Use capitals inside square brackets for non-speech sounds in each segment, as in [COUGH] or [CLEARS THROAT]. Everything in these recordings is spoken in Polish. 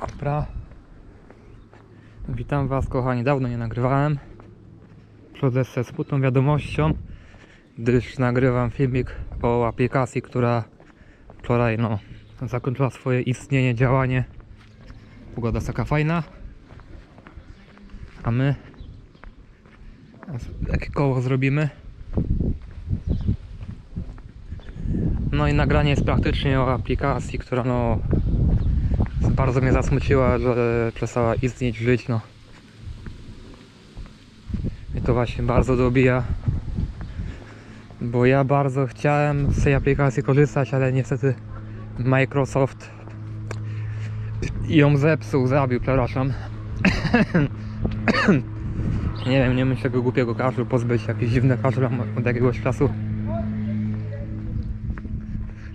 Dobra. Witam Was kochani, dawno nie nagrywałem. Przychodzę ze smutną wiadomością, gdyż nagrywam filmik o aplikacji, która wczoraj no, zakończyła swoje istnienie, działanie. Pogoda jest taka fajna. A my jakie koło zrobimy? No i nagranie jest praktycznie o aplikacji, która no bardzo mnie zasmuciła, że przestała istnieć, żyć, no. I to właśnie bardzo dobija. Bo ja bardzo chciałem z tej aplikacji korzystać, ale niestety Microsoft ją zepsuł, zabił, przepraszam. [COUGHS] nie wiem, nie myślę tego głupiego kaszlu pozbyć, jakiś dziwny kaszel od jakiegoś czasu.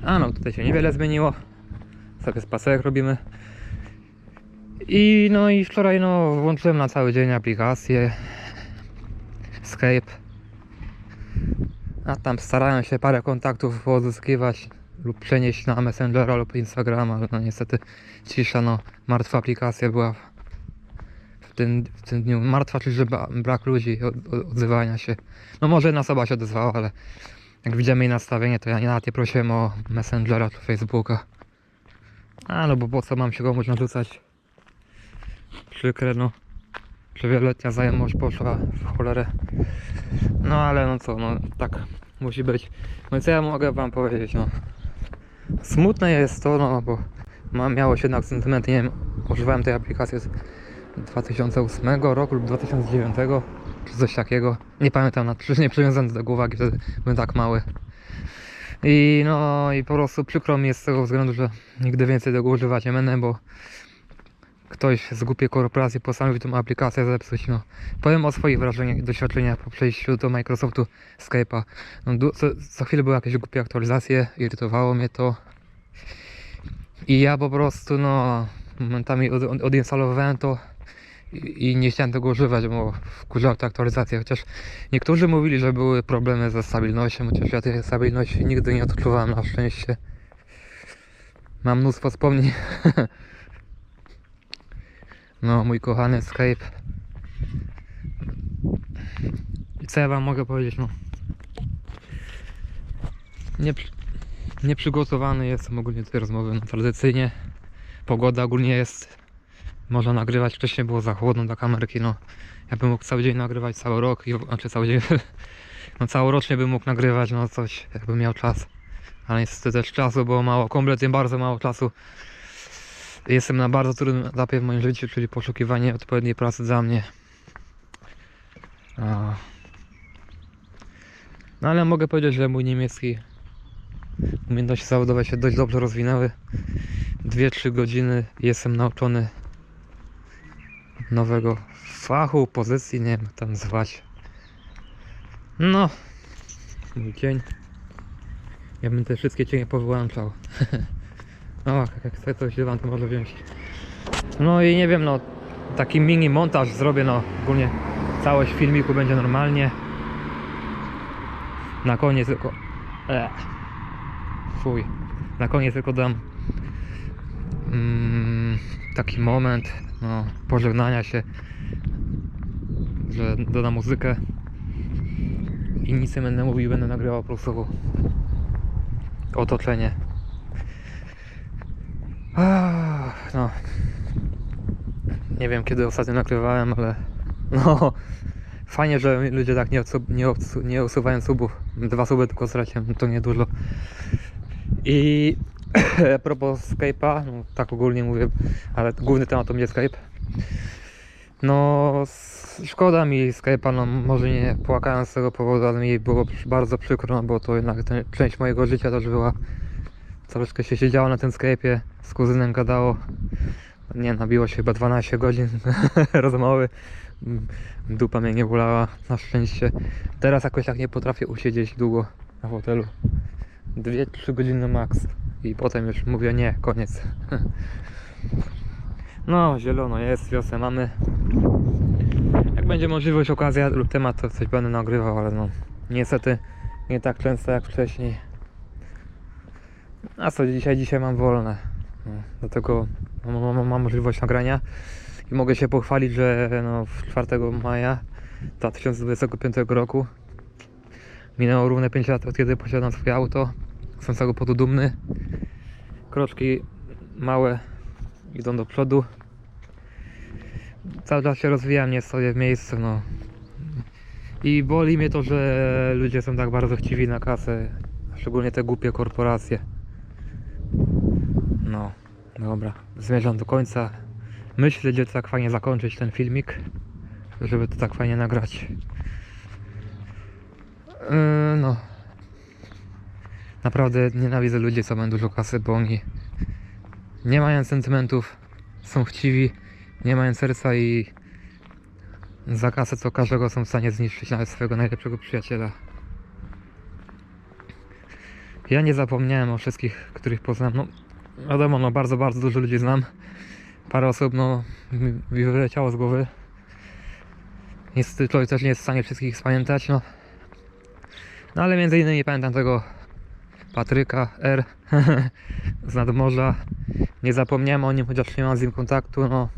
A no, tutaj się niewiele zmieniło. Sobie spacerek robimy. I no i wczoraj no włączyłem na cały dzień aplikację Skype. A tam starałem się parę kontaktów pozyskiwać lub przenieść na Messengera lub Instagrama, ale no niestety cisza, no martwa aplikacja była w tym, w tym dniu. Martwa, czyli że brak ludzi od, od, odzywania się. No może jedna osoba się odezwała, ale jak widzimy jej nastawienie, to ja nawet nie prosiłem o Messengera czy Facebooka. A no bo po co mam się komuś narzucać? Przykre no. Że wieloletnia znajomość poszła w cholerę. No ale no co, no tak musi być. No i co ja mogę wam powiedzieć, no. Smutne jest to, no bo ma, miało się jednak sentymenty, nie wiem, używałem tej aplikacji z 2008 roku lub 2009 czy coś takiego. Nie pamiętam, na nie przywiązałem do uwagi, wtedy byłem tak mały. I no i po prostu przykro mi jest z tego względu, że nigdy więcej tego używać nie będę, bo ktoś z głupiej korporacji postanowił tą aplikację zepsuć. No. Powiem o swoich wrażeniach i doświadczeniach po przejściu do Microsoftu Skype'a. No, co, co chwilę były jakieś głupie aktualizacje, irytowało mnie to. I ja po prostu no momentami od, od, odinstalowałem to i, i nie chciałem tego używać, bo wkurzały te aktualizacje. Chociaż niektórzy mówili, że były problemy ze stabilnością, chociaż ja tej stabilności nigdy nie odczuwałem na szczęście. Mam mnóstwo wspomnień. [LAUGHS] No, mój kochany Skype. I co ja wam mogę powiedzieć, no. Nie, przy- nieprzygotowany jestem ogólnie do tej rozmowy, no tradycyjnie. Pogoda ogólnie jest, można nagrywać, wcześniej było za chłodno do kamerki, no. Ja bym mógł cały dzień nagrywać, cały rok, i, znaczy cały dzień, [LAUGHS] no całorocznie bym mógł nagrywać, no coś, jakbym miał czas. Ale niestety też czasu było mało, kompletnie bardzo mało czasu. Jestem na bardzo trudnym etapie w moim życiu, czyli poszukiwanie odpowiedniej pracy dla mnie. No ale mogę powiedzieć, że mój niemiecki umiejętności zawodowe się dość dobrze rozwinęły. 2-3 godziny jestem nauczony nowego fachu, pozycji, nie wiem jak to nazwać. No, mój cień. Ja bym te wszystkie cienie powyłączał. [LAUGHS] No, jak- jak chce coś to może wziąć. No i nie wiem, no taki mini montaż zrobię, no ogólnie całość filmiku będzie normalnie. Na koniec tylko... E, fuj. Na koniec tylko dam mm, taki moment, no, pożegnania się, że dodam muzykę i nic nie będę mówił, będę nagrywał po prostu otoczenie. No. Nie wiem kiedy ostatnio nagrywałem, ale no fajnie, że ludzie tak nie, odsu- nie, nie usuwają subów. Dwa suby tylko straciłem, to niedużo. I [CLEARS THROAT] a propos Skype'a, no, tak ogólnie mówię, ale główny temat to mnie Skype. No szkoda mi Skype'a, no może nie płakałem z tego powodu, ale mi było bardzo przykro, no, bo to jednak ten, część mojego życia też była Troszkę się siedziało na tym Skype'ie, z kuzynem gadało. Nie, nabiło się chyba 12 godzin [LAUGHS] rozmowy. Dupa mnie nie bolała, na szczęście. Teraz jakoś tak nie potrafię usiedzieć długo na fotelu. 2-3 godziny max. I potem już mówię nie, koniec. [LAUGHS] No, zielono jest, wiosnę mamy. Jak będzie możliwość, okazja lub temat, to coś będę nagrywał, ale no niestety nie tak często jak wcześniej. A co dzisiaj? Dzisiaj mam wolne. No, dlatego mam, mam, możliwość nagrania i mogę się pochwalić, że no, w 4 maja 2025 roku minęło równe 5 lat od kiedy posiadam swoje auto. Jestem z tego powodu dumny. Kroczki małe idą do przodu. Cały czas się rozwijam, nie stoję w miejscu, no. I boli mnie to, że ludzie są tak bardzo chciwi na kasę, szczególnie te głupie korporacje. No, dobra, zmierzam do końca. Myślę, gdzie tak fajnie zakończyć ten filmik, żeby to tak fajnie nagrać. Yy, no. Naprawdę nienawidzę ludzi, co mają dużo kasy, bo oni nie mają sentymentów, są chciwi, nie mają serca i za kasę to każdego są w stanie zniszczyć, nawet swojego najlepszego przyjaciela. Ja nie zapomniałem o wszystkich, których poznałem. No, wiadomo, no bardzo, bardzo dużo ludzi znam. Parę osób, no, mi wyleciało z głowy. Niestety człowiek też nie jest w stanie wszystkich spamiętać, no. No ale między innymi pamiętam tego Patryka R. [LAUGHS] z nadmorza. Nie zapomniałem o nim, chociaż nie mam z nim kontaktu, no.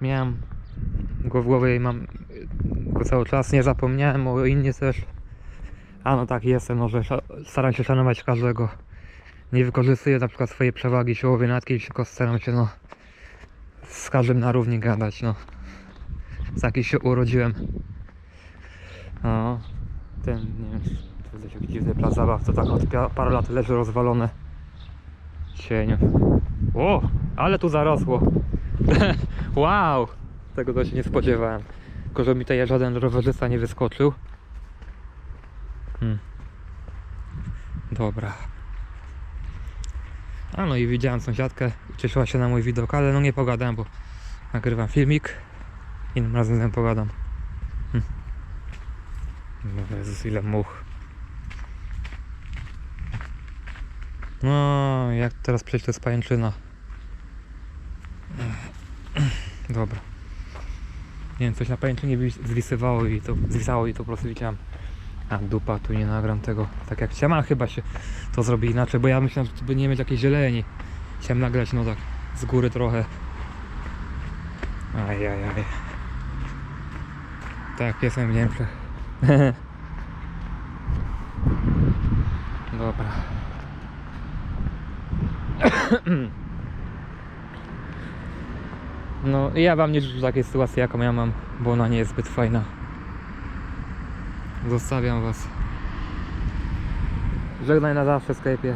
Miałem go w głowie i mam go cały czas. Nie zapomniałem o innych też. A no tak jestem, no, że staram się szanować każdego. Nie wykorzystuję na przykład swojej przewagi siłowej nad kimś, tylko staram się no z każdym na równi gadać, no. Taki się urodziłem. No, ten, nie wiem, to jest jakiś dziwny plac zabaw, to tak od paru lat leży rozwalone. Cieniu. O, ale tu zarosło. [LAUGHS] wow, tego to się nie spodziewałem. Tylko, że mi tutaj żaden rowerzysta nie wyskoczył. Dobra. A no i widziałem sąsiadkę, cieszyła się na mój widok, ale no nie pogadałem, bo nagrywam filmik. Innym razem z nią pogadam. Hm. No Jezus, ile much. No, jak teraz przejść to jest pajęczyna. Dobra. Nie wiem, coś na pajęczynie wis- zwisywało i to zwisało i to po prostu widziałem. A dupa, tu nie nagram tego tak jak chciałem, chyba się to zrobi inaczej, bo ja myślałem, że tu by nie mieć jakiejś zieleni. Chciałem nagrać no tak z góry trochę. Ajajaj. Tak, jestem w Niemczech. [LAUGHS] Dobra. [CLEARS THROAT] No ja wam nie życzę takiej sytuacji jaką ja mam, bo ona nie jest zbyt fajna. Zostawiam was. Żegnaj na zawsze Skype'ie.